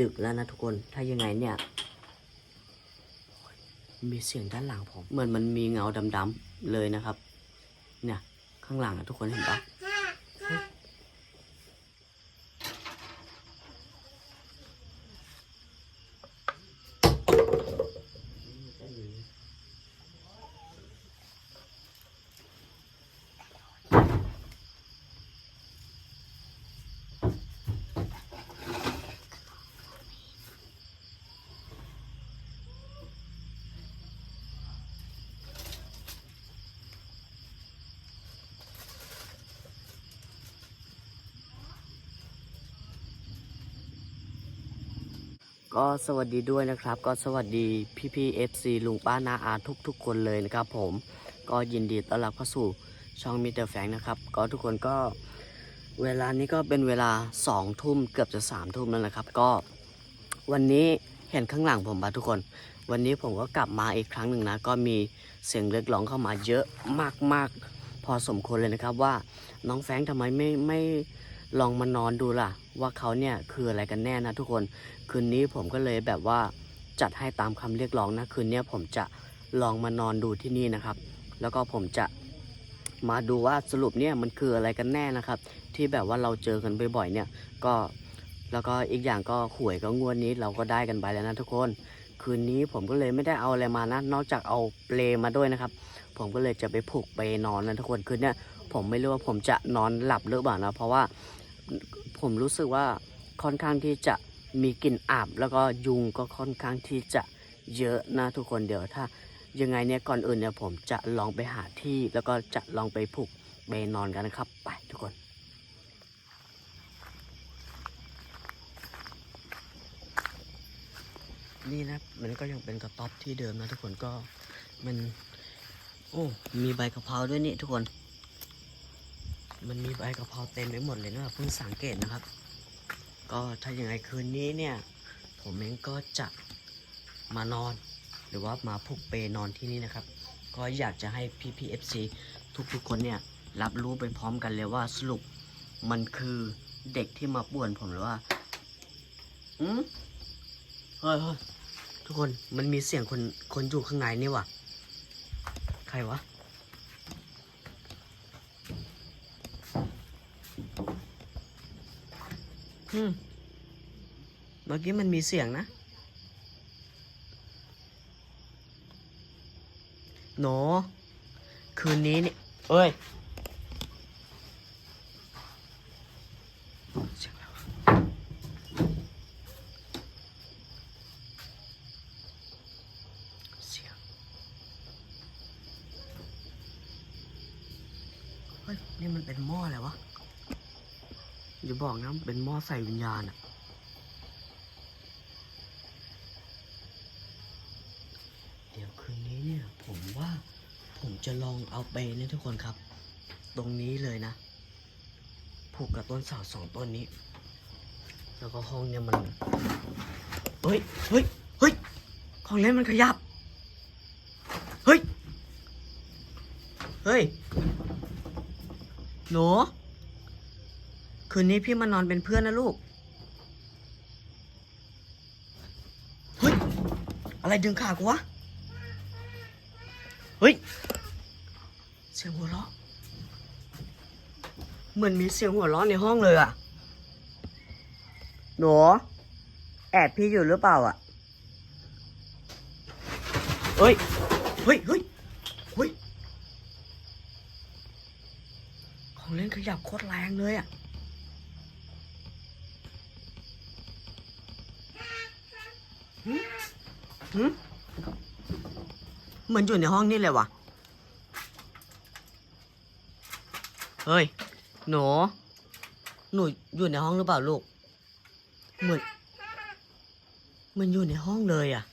ดึกแล้วนะทุกคน ถ้ายังไงเนี่ย มีเสียงด้านหลังผม เหมือนมันมีเงาดำๆเลยนะครับ เนี่ย ข้างหลังอะทุกคนเห็นปะ ก็สวัสดีด้วยนะครับ ก็สวัสดีพี่พี่เอฟซีลุงป้านาอาทุกทุกๆคนเลยนะครับผมก็ยินดีต้อนรับเข้าสู่ช่องมิเตอร์แฟงนะครับ ก็ทุกคนก็เวลานี้ก็เป็นเวลาสองทุ่มเกือบจะสามทุ่มแล้วนะครับ ก็วันนี้เห็นข้างหลังผมปะทุกคน วันนี้ผมก็กลับมาอีกครั้งหนึ่งนะ ก็มีเสียงเรียกร้องเข้ามาเยอะมากๆ พอสมควรเลยนะครับว่าน้องแฟงค์ทำไมไม่ไม่ลองมานอนดูล่ะ ว่าเขาเนี่ยคืออะไรกันแน่นะทุกคนคืนนี้ผมก็เลยแบบว่าจัดให้ตามคำเรียกร้องนะคืนนี้ผมจะลองมานอนดูที่นี่นะครับ แล้วก็ผมจะมาดูว่าสรุปเนี่ยมันคืออะไรกันแน่นะครับ ที่แบบว่าเราเจอกันบ่อยๆเนี่ยก็แล้วก็อีกอย่างก็หวยก็งวดนี้เราก็ได้กันไปแล้วนะทุกคน คืนนี้ผมก็เลยไม่ได้เอาอะไรมานะ นอกจากเอาเปลมาด้วยนะครับ ผมก็เลยจะไปผูกไปนอนนะทุกคนคืนนี้ผมไม่รู้ว่าผมจะนอนหลับหรือเปล่านะเพราะว่า ผมรู้สึกว่าค่อนข้างที่จะมีกลิ่นอาบแล้วก็ยุงก็ค่อนข้างที่จะเยอะนะทุกคนเดี๋ยวถ้า ยังไงเนี่ยก่อนอื่นเนี่ยผมจะลองไปหาที่แล้วก็จะลองไปผูกไปนอนกันนะครับ ไปทุกคนนี่นะมันก็ยังเป็นกระต๊อบที่เดิมนะทุกคนก็มัน โอ้ มีใบกะเพราด้วยนี่ทุกคน มันมีใบกะเพราเต็มไปหมดเลยนะเพิ่งสังเกตนะครับ ก็ถ้าอยังไงคืนนี้เนี่ย ผมเองก็จะมานอน หรือว่ามาผูกเปนอนที่นี่นะครับ ก็อยากจะให้พี่พีเอฟซีทุกๆคนเนี่ยรับรู้ไปพร้อมกันเลยว่าสรุปมันคือเด็กที่มาป่วนผมหรือว่าอืมเฮ้ยเฮ้ยทุกคนมันมีเสียงคนคนอยู่ข้างในนี่ว่ะ ใครวะ อืม เมื่อกี้มันมีเสียงนะ หนูคืนนี้นี่เอ้ยเสียงแล้วเสียงเฮ้ยนี่มันเป็นหม้ออะไรวะ อย่าบอกนะมันเป็นหม้อใส่วิญญาณอะเดี๋ยวคืนนี้เนี่ย ผมว่าผมจะลองเอาไปเนี่ยทุกคนครับ ตรงนี้เลยนะ ผูกกับต้นเสาสองต้นนี้ แล้วก็ห้องเนี่ยมัน เฮ้ย เฮ้ย เฮ้ย ของเล่นมันขยับ เฮ้ย เฮ้ย หนู คืนนี้พี่มานอนเป็นเพื่อนนะลูก เฮ้ย อะไรดึงขากูวะ เฮ้ย เสียงหัวเราะ เหมือนมีเสียงหัวเราะในห้องเลยอะหนูแอบพี่อยู่หรือเปล่าอะเฮ้ย เฮ้ย เฮ้ย เฮ้ย ของเล่นขยับโคตรแรงเลยอะ หืมเหมือนอยู่ในห้องนี่เลยวะเฮ้ย หนู หนูอยู่ในห้องหรือเปล่าลูก เหมือนเหมันอยู่ในห้องเลยอะ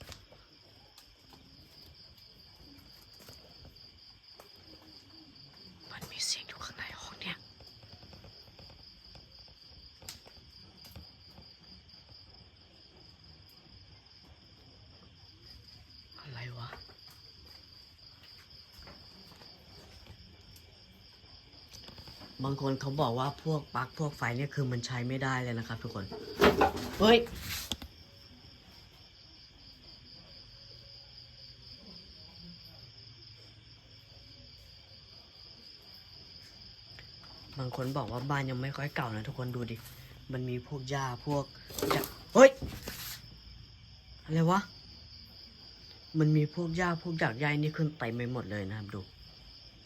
คนเขาบอกว่าพวกปลั๊กพวกไฟเนี่ยคือมันใช้ไม่ได้เลยนะครับทุกคน เฮ้ย บางคนบอกว่าบ้านยังไม่ค่อยเก่านะทุกคนดูดิ มันมีพวกหญ้าพวกเฮ้ย อะไรวะ มันมีพวกหญ้าพวกหยากใยนี่ขึ้นเต็มไปหมดเลยนะครับดู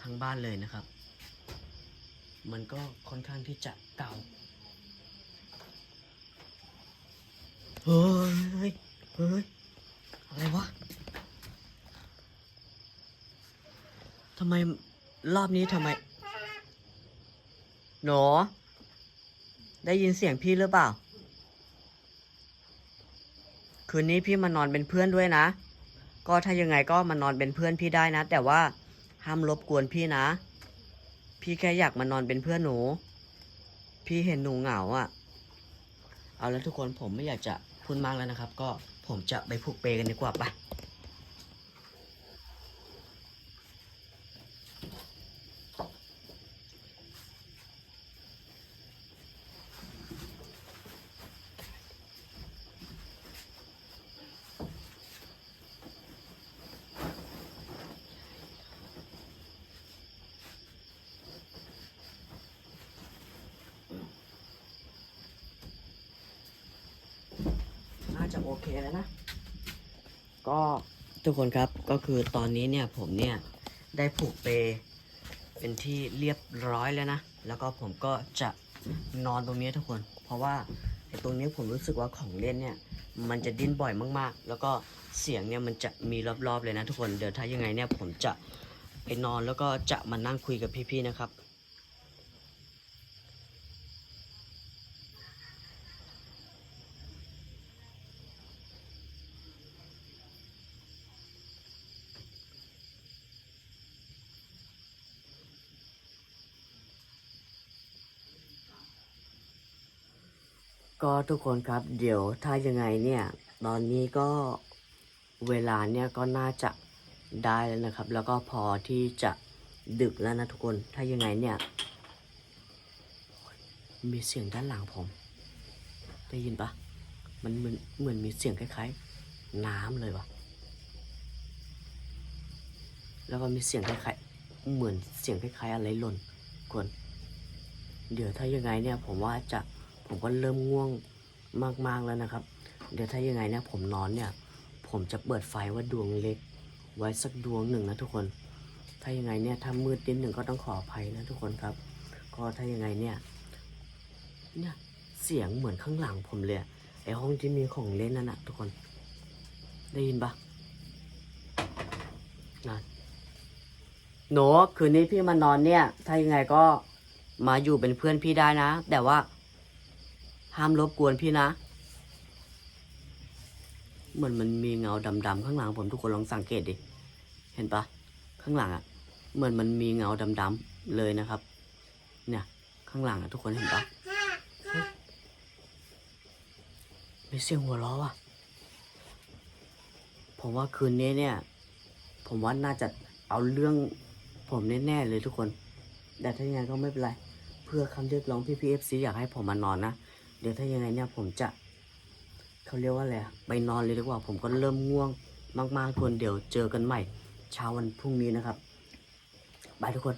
ทั้งบ้านเลยนะครับ มันก็ค่อนข้างที่จะเก่าเฮ้ยเฮ้ยอะไรวะทำไมรอบนี้ทำไม หนูได้ยินเสียงพี่หรือเปล่า คืนนี้พี่มานอนเป็นเพื่อนด้วยนะ ก็ถ้ายังไงก็มานอนเป็นเพื่อนพี่ได้นะ แต่ว่าห้ามรบกวนพี่นะ พี่แค่อยากมานอนเป็นเพื่อนหนู พี่เห็นหนูเหงาอะ่ะ เอาแล้วทุกคนผมไม่อยากจะพูดมากแล้วนะครับ ก็ผมจะไปผูกเปกันดีกว่าปน่า จะโอเคแล้วนะ ก็ทุกคนครับก็คือตอนนี้เนี่ยผมเนี่ยได้ผูกเปเป็นที่เรียบร้อยแล้วนะ แล้วก็ผมก็จะนอนตรงนี้ทุกคน เพราะว่าไอ้ตรงนี้ผมรู้สึกว่าของเล่นเนี่ย มันจะดิ้นบ่อยมากๆ แล้วก็เสียงเนี่ยมันจะมีรอบๆเลยนะทุกคน เดี๋ยวถ้ายังไงเนี่ยผมจะไปนอนแล้วก็จะมานั่งคุยกับพี่ๆนะครับ ก็ทุกคนครับเดี๋ยวถ้ายังไงเนี่ย ตอนนี้ก็เวลาเนี่ยก็น่าจะได้แล้วนะครับ แล้วก็พอที่จะดึกแล้วนะทุกคนถ้ายังไงเนี่ย มีเสียงด้านหลังผม ได้ยินปะมันเหมือนเหมือนมีเสียงคล้ายๆ น้ำเลยวะแล้วก็มีเสียงคล้ายๆเหมือนเสียงคล้ายๆ อะไรหล่นคนเดี๋ยวถ้ายังไงเนี่ยผมว่าจะ ผมก็เริ่มง่วงมากๆแล้วนะครับ เดี๋ยวถ้ายังไงเนี่ยผมนอนเนี่ย ผมจะเปิดไฟว่าดวงเล็ก ไว้สักดวงหนึ่งนะทุกคน ถ้ายังไงเนี่ยถ้ามืดนิดหนึ่งก็ต้องขออภัยนะทุกคนครับ ก็ถ้ายังไงเนี่ยเนี่ยเสียงเหมือนข้างหลังผมเลยไอห้องที่มีของเล่นนั่นนะทุกคน ได้ยินปะนั่นหนูคืนนี้พี่มานอนเนี่ย ถ้ายังไงก็มาอยู่เป็นเพื่อนพี่ได้นะ แต่ว่า ห้ามรบกวนพี่นะ เหมือนมันมีเงาดำๆข้างหลังผมทุกคนลองสังเกตดิ เห็นปะข้างหลังอะ่ะ เหมือนมันมีเงาดำๆเลยนะครับ เนี่ย ข้างหลังอะทุกคนเห็นปะมีเสียงหัวเราะอะ ผมว่าคืนนี้เนี่ย ผมว่าน่าจะเอาเรื่องผมแน่ๆเลยทุกคน แต่ถ้ายังไงก็ไม่เป็นไร เพื่อคำเรียกร้องพี่พีเอฟซีอยากให้ผมมานอนนะ เดี๋ยวถ้ายังไงเนี่ยผมจะเขาเรียกว่าอะไรไปนอนเลยดีกว่า ผมก็เริ่มง่วงมากๆทุกคนเดี๋ยวเจอกันใหม่เช้าวันพรุ่งนี้นะครับบายทุกคน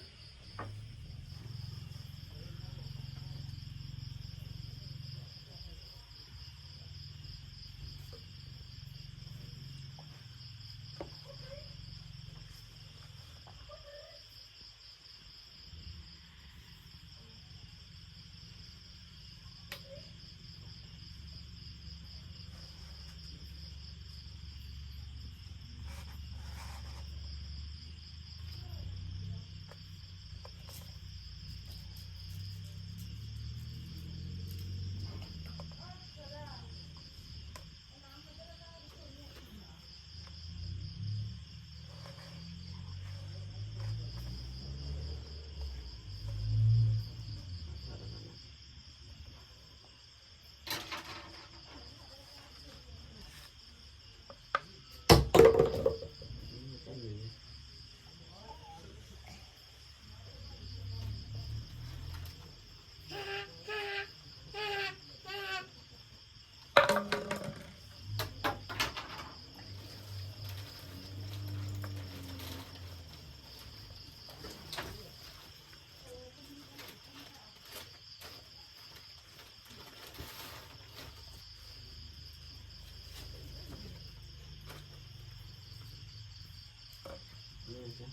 ubwo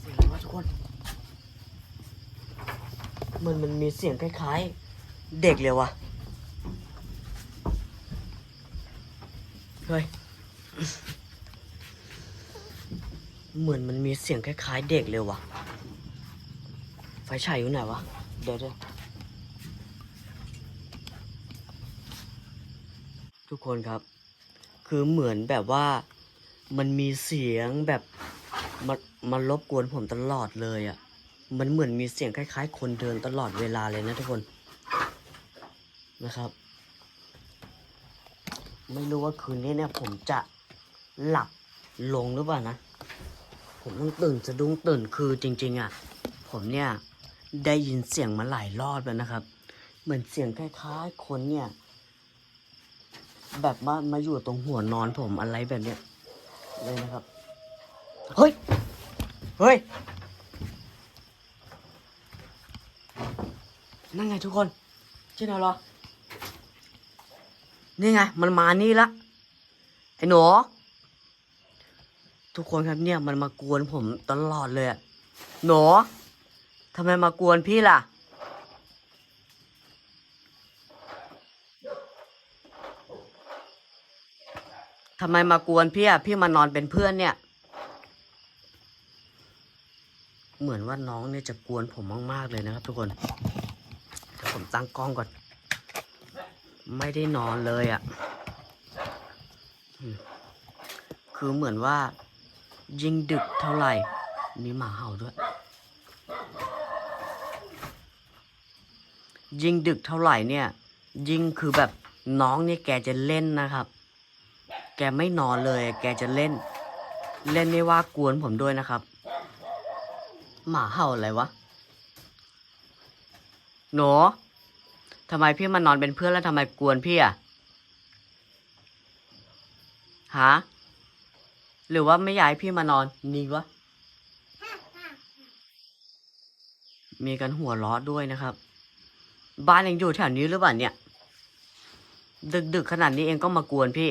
เสียงว่าทุกคนมันมันมีเสียงคล้ายๆ เด็กเลยวะ่ะ เฮ้ย เหมือนมันมีเสียงคล้ายๆ เด็กเลยวะ่ะ ไฟฉายอยู่ไหนวะ เดี๋ยวเดี๋ยวทุกคนครับ คือเหมือนแบบว่า มันมีเสียงแบบมันมันรบกวนผมตลอดเลยอะ่ะ มันเหมือนมีเสียงคล้าย ๆ คนเดินตลอดเวลาเลยนะทุกคนนะครับ ไม่รู้ว่าคืนนี้เนี่ย ผมจะหลับลงหรือเปล่านะ ผมต้องตื่นสะดุ้งตื่นคือจริง ๆอะ ผมเนี่ยได้ยินเสียงมาหลายรอบแล้วนะครับ เหมือนเสียงคล้ายๆคนเนี่ย แบบว่ามาอยู่ตรงหัวนอนผมอะไรแบบเนี้ย เลยนะครับ เฮ้ย เฮ้ย นั่นไงทุกคนชื่ออะไรเหรอ นี่ไง มันมานี่ละ ไอ้หนูทุกคนครับเนี่ยมันมากวนผมตลอดเลยอะหนูทำไมมากวนพี่ล่ะ ทำไมมากวนพี่อะพี่มานอนเป็นเพื่อนเนี่ย เหมือนว่าน้องเนี่ยจะกวนผมมากๆเลยนะครับทุกคนผมตั้งกล้องก่อน ไม่ได้นอนเลยอะคือเหมือนว่า ยิ่งดึกเท่าไหร่ มีหมาเห่าด้วย ยิ่งดึกเท่าไหร่เนี่ย ยิ่งคือแบบน้องเนี่ยแกจะเล่นนะครับ กไม่นอนเลย แกจะเล่น เล่นไม่ว่ากวนผมด้วยนะครับ หมาเห่าอะไรวะ หนูทำไมพี่มานอนเป็นเพื่อนแล้วทำไมกวนพี่อะฮะ หรือว่าไม่อยากให้พี่มานอนนี่วะ มีกันหัวล้อด้วยนะครับ บ้านยังอยู่แถวนี้หรือเปล่าเนี่ย ดึกๆขนาดนี้เองก็มากวนพี่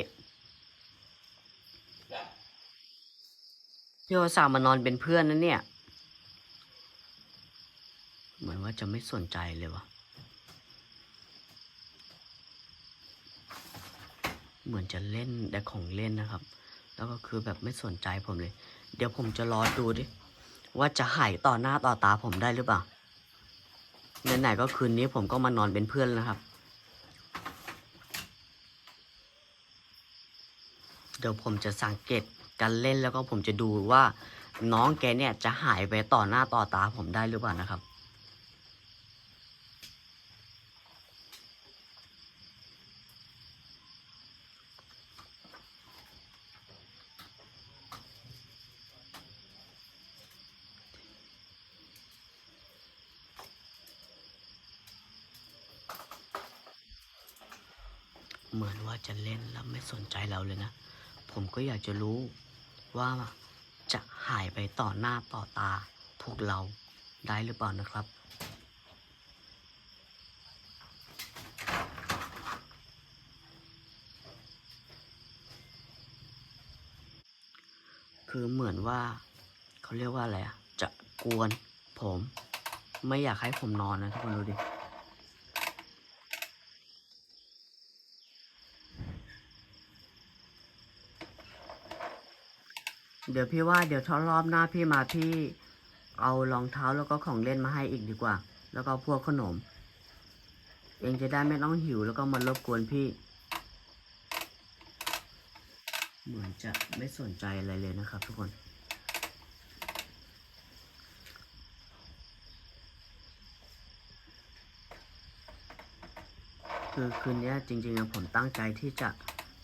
พี่สามมานอนเป็นเพื่อนนะเนี่ย เหมือนว่าจะไม่สนใจเลยวะเหมือนจะเล่นแต่ของเล่นนะครับ แล้วก็คือแบบไม่สนใจผมเลย เดี๋ยวผมจะรอดูดิว่าจะหายต่อหน้าต่อตาผมได้หรือเปล่าไหนๆก็คืนนี้ผมก็มานอนเป็นเพื่อนนะครับ เดี๋ยวผมจะสังเกต การเล่นแล้วก็ผมจะดูว่าน้องแกเนี่ยจะหายไปต่อหน้าต่อตาผมได้หรือเปล่านะครับเหมือนว่าจะเล่นแล้วไม่สนใจเราเลยนะ ผมก็อยากจะรู้ ว่าจะหายไปต่อหน้าต่อตาพวกเราได้หรือเปล่านะครับ คือเหมือนว่าเขาเรียกว่าอะไรอะจะกวนผม ไม่อยากให้ผมนอนนะทุกคนดูดิ เดี๋ยวพี่ว่าเดี๋ยวถ้ารอบหน้าพี่มาพี่เอารองเท้าแล้วก็ของเล่นมาให้อีกดีกว่า แล้วก็พวกขนม เองจะได้ไม่ต้องหิวแล้วก็มารบกวนพี่ เหมือนจะไม่สนใจอะไรเลยนะครับ ทุกคนคือคืนนี้จริงๆผมตั้งใจที่จะ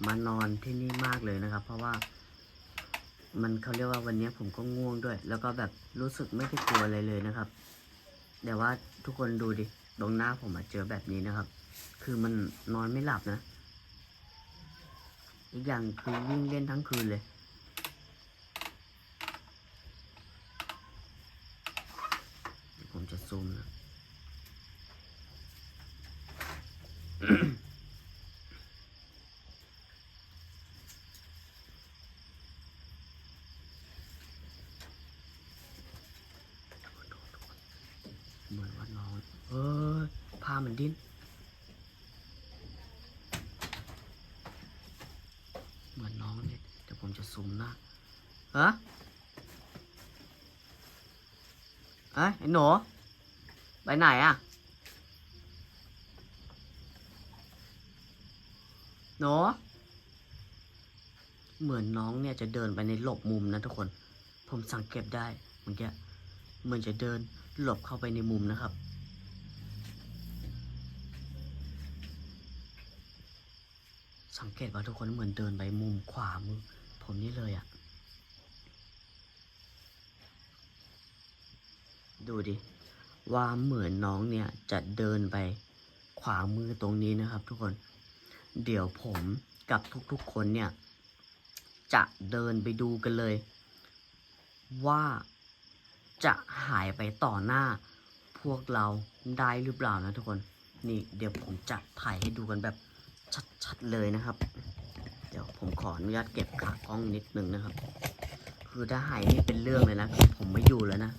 มานอนที่นี่มากเลยนะครับ เพราะว่า มันเขาเรียกว่าวันนี้ผมก็ง่วงด้วย แล้วก็แบบรู้สึกไม่ได้กลัวอะไรเลยนะครับ แต่ว่าทุกคนดูดิตรงหน้าผมมาเจอแบบนี้นะครับ คือมันนอนไม่หลับนะ อีกอย่างคือวิ่งเล่นทั้งคืนเลย เดี๋ยวผมจะซูมนะ เหมือนว่าน้อง เฮ้ มันดิ้น เหมือนน้องเนี่ยเดี๋ยวผมจะซูมหน้าฮะ เอ้ยไอ้หนูไปไหนอะหนูเหมือนน้องเนี่ยจะเดินไปในหลบมุมนะทุกคน ผมสังเกตได้เมื่อกี้เหมือนจะเดินหลบเข้าไปในมุมนะครับ สังเกตว่าทุกคนเหมือนเดินไปมุมขวามือ ผมนี่เลยอะ ดูดิ ว่าเหมือนน้องเนี่ยจะเดินไปขวามือตรงนี้นะครับ ทุกคน เดี๋ยวผมกับทุกๆคนเนี่ย จะเดินไปดูกันเลย ว่าจะหายไปต่อหน้าพวกเราได้หรือเปล่านะทุกคน นี่เดี๋ยวผมจะถ่ายให้ดูกันแบบชัดๆเลยนะครับ เดี๋ยวผมขออนุญาตเก็บขากล้องนิดนึงนะครับ คือถ้าหายนี่เป็นเรื่องเลยนะ ผมไม่อยู่แล้วนะ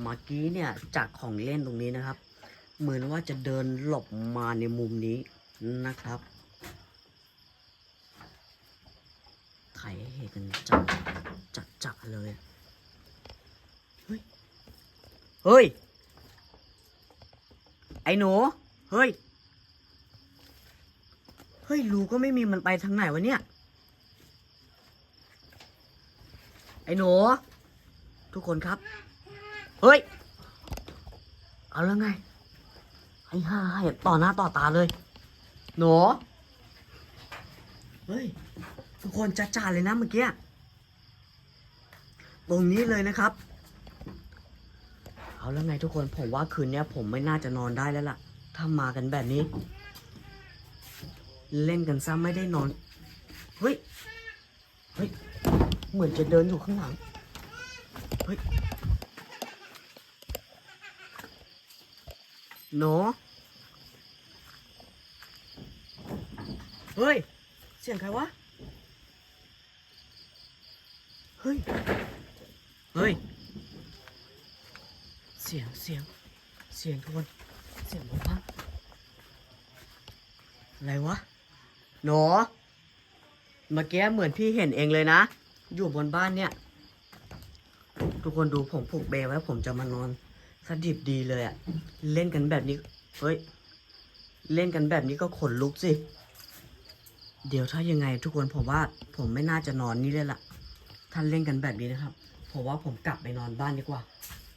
เมื่อกี้เนี่ยจากของเล่นตรงนี้นะครับ เหมือนว่าจะเดินหลบมาในมุมนี้นะครับถ่ายให้เห็นกันจัดจัดจัดเลยเฮ้ยเฮ้ย ไอ้หนู เฮ้ย เฮ้ยรูก็ไม่มีมันไปทางไหนวะเนี่ย ไอ้หนู ทุกคนครับ เฮ้ย เอาแล้วไง ไอ้ห่าเห็นต่อหน้าต่อตาเลย หนู เฮ้ย ทุกคนจัดจ่าเลยนะเมื่อกี้ ตรงนี้เลยนะครับ เอาแล้วไงทุกคน ผมว่าคืนนี้ผมไม่น่าจะนอนได้แล้วล่ะ ถ้ามากันแบบนี้ เล่นกันซ้ำไม่ได้นอน เฮ้ย เฮ้ย เหมือนจะเดินอยู่ข้างหลัง เฮ้ย หนูเฮ้ย เสียงใครวะ เฮ้ย เฮ้ย เสียงเสียง เสียงทุกคน เสียงบนบ้านอะไรวะ หนอเมื่อกี้เหมือนพี่เห็นเองเลยนะ อยู่บนบ้านเนี่ย ทุกคนดูผมผูกเบรไว้ผมจะมานอน สดิบดีเลยอะเล่นกันแบบนี้ เฮ้ย เล่นกันแบบนี้ก็ขนลุกสิ เดี๋ยวถ้ายังไงทุกคนผมว่าผมไม่น่าจะนอนนี่เลยล่ะถ้านเล่นกันแบบนี้นะครับ ผมว่าผมกลับไปนอนบ้านดีกว่า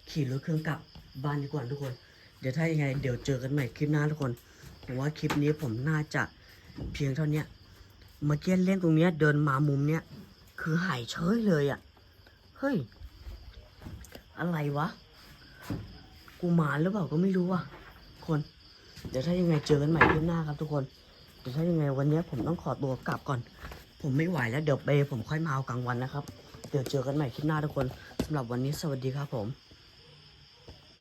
ขี่รถเครื่องกลับบ้านดีกว่าทุกคน เดี๋ยวถ้ายังไง เดี๋ยวเจอกันใหม่คลิปหน้าทุกคนผมว่าคลิปนี้ผมน่าจะเพียงเท่าเนี้ยเมื่อกี้เล่นตรงเนี้ยเดินมามุมเนี้ยคือหายเฉยเลยอะ่ะ เฮ้ย อะไรวะ กูหมาหรือเปล่าก็ไม่รู้ว่ะคน เดี๋ยวถ้ายังไงเจอกันใหม่คลิปหน้าครับทุกคน เดี๋ยวถ้ายังไงวันนี้ผมต้องขอตัวกลับก่อน ผมไม่ไหวแล้วเดี๋ยวเบย์ผมค่อยมาเอากลางวันนะครับ เดี๋ยวเจอกันใหม่คลิปหน้าทุกคนสำหรับวันนี้สวัสดีครับผม